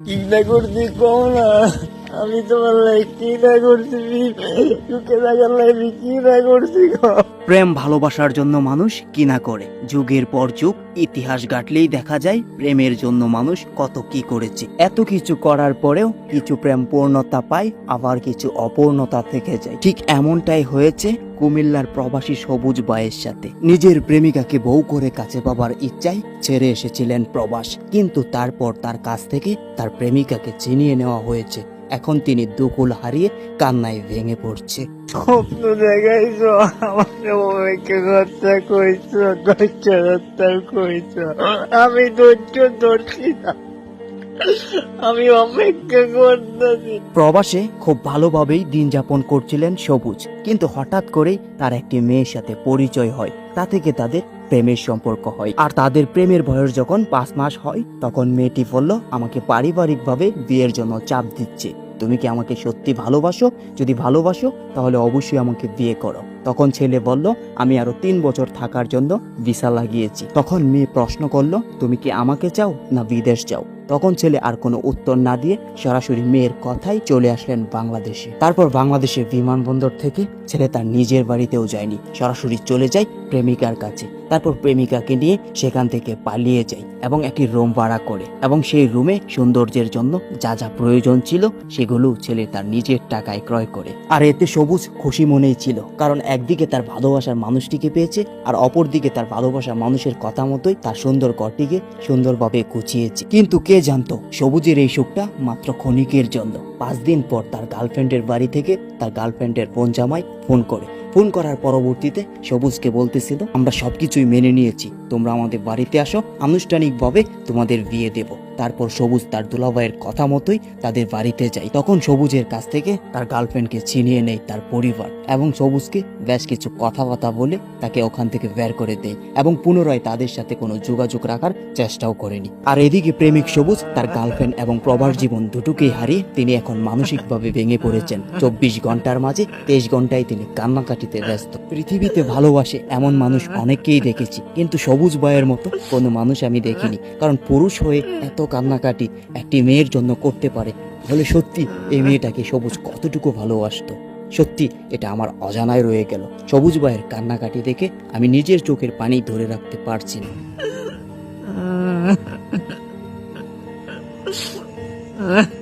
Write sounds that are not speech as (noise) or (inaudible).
কি না করছি কম না আমি তোমার লাই কি না করছি চুকে থাকার লাই কি না করছি প্রেম ভালোবাসার জন্য মানুষ কি না করে? যুগের পর যুগ, ইতিহাস ঘাটলেই দেখা যায় প্রেমের জন্য মানুষ কত কি করেছে। এত কিছু করার পরেও কিছু প্রেম পূর্ণতা পায়, আবার কিছু অপূর্ণতা থেকে যায়। ঠিক এমনটাই হয়েছে কুমিল্লার প্রবাসী সবুজ বায়ের সাথে। নিজের প্রেমিকাকে বউ করে কাছে পাবার ইচ্ছায় ছেড়ে এসেছিলেন প্রবাস। কিন্তু তারপর তার কাছ থেকে তার প্রেমিকাকে চিনিয়ে নেওয়া হয়েছে। এখন তিনি দুকুল হারিয়ে কান্নায় ভেঙে পড়ছে। স্বপ্ন দেখাইছো অনেকে হত্যা হত্যা আমি ধৈর্য ধরছি না। আমি অপেক্ষা করতেছি। প্রবাসে খুব ভালোভাবেই দিন যাপন করছিলেন সবুজ কিন্তু হঠাৎ করেই তার একটি মেয়ের সাথে পরিচয় হয়। তা থেকে তাদের প্রেমের সম্পর্ক হয়। আর তাদের প্রেমের বয়স যখন পাঁচ মাস হয়, তখন মেয়েটি বলল, আমাকে পারিবারিকভাবে বিয়ের জন্য চাপ দিচ্ছে। তুমি কি আমাকে সত্যি ভালোবাসো? যদি ভালোবাসো, তাহলে অবশ্যই আমাকে বিয়ে করো। তখন ছেলে বলল, আমি আরও তিন বছর থাকার জন্য ভিসা লাগিয়েছি। তখন মেয়ে প্রশ্ন করল, তুমি কি আমাকে চাও না বিদেশ যাও? তখন ছেলে আর কোনো উত্তর না দিয়ে সরাসরি মেয়ের কথাই চলে আসলেন বাংলাদেশে। তারপর বাংলাদেশের বিমানবন্দর থেকে ছেলে তার নিজের বাড়িতেও যায়নি। সরাসরি চলে যায় প্রেমিকার কাছে। তারপর প্রেমিকাকে নিয়ে সেখান থেকে পালিয়ে যায় এবং একটি রুম ভাড়া করে এবং সেই রুমে সৌন্দর্যের জন্য যা যা প্রয়োজন ছিল সেগুলো ছেলে তার নিজের টাকায় ক্রয় করে। আর এতে সবুজ খুশি মনেই ছিল, কারণ একদিকে তার ভালোবাসার মানুষটিকে পেয়েছে আর অপরদিকে তার ভালোবাসার মানুষের কথা মতোই তার সুন্দর ঘরটিকে সুন্দরভাবে গুছিয়েছে। কিন্তু কে জানতো, সবুজের এই সুখটা মাত্র ক্ষণিকের জন্য। পাঁচ দিন পর তার গার্লফ্রেন্ডের বাড়ি থেকে তার গার্লফ্রেন্ডের ফোন জামাই ফোন করে। ফোন করার পরবর্তীতে সবুজকে বলতেছিল, আমরা সবকিছুই মেনে নিয়েছি, তোমরা আমাদের বাড়িতে আসো, আনুষ্ঠানিকভাবে তোমাদের বিয়ে দেব। তারপর সবুজ তার দুলাভাইয়ের কথা মতোই তাদের বাড়িতে যায়। তখন সবুজের কাছ থেকে তার গার্লফ্রেন্ডকে ছিনিয়ে নেয় তার পরিবার এবং সবুজকে বেশ কিছু কথাবার্তা বলে তাকে ওখান থেকে বের করে দেয় এবং পুনরায় তাদের সাথে কোনো যোগাযোগ রাখার চেষ্টাও করেনি আর এদিকে প্রেমিক সবুজ তার গার্লফ্রেন্ড এবং প্রবাস জীবন দুটোকেই হারিয়ে তিনি এখন মানসিকভাবে ভেঙে পড়েছেন। চব্বিশ ঘণ্টার মাঝে তেইশ ঘন্টায় তিনি কান্নাকাটিতে ব্যস্ত। পৃথিবীতে ভালোবাসে এমন মানুষ অনেককেই দেখেছি। কিন্তু সবুজ বয়ের মতো কোনো মানুষ আমি দেখিনি। কারণ পুরুষ হয়ে এত কান্নাকাটি একটি মেয়ের জন্য করতে পারে। তাহলে সত্যি এই মেয়েটাকে সবুজ কতটুকু ভালোবাসত? সত্যি এটা আমার অজানায় রয়ে গেল। সবুজ ভাইয়ের কান্নাকাটি দেখে আমি নিজের চোখের পানি ধরে রাখতে পারছি না। (laughs)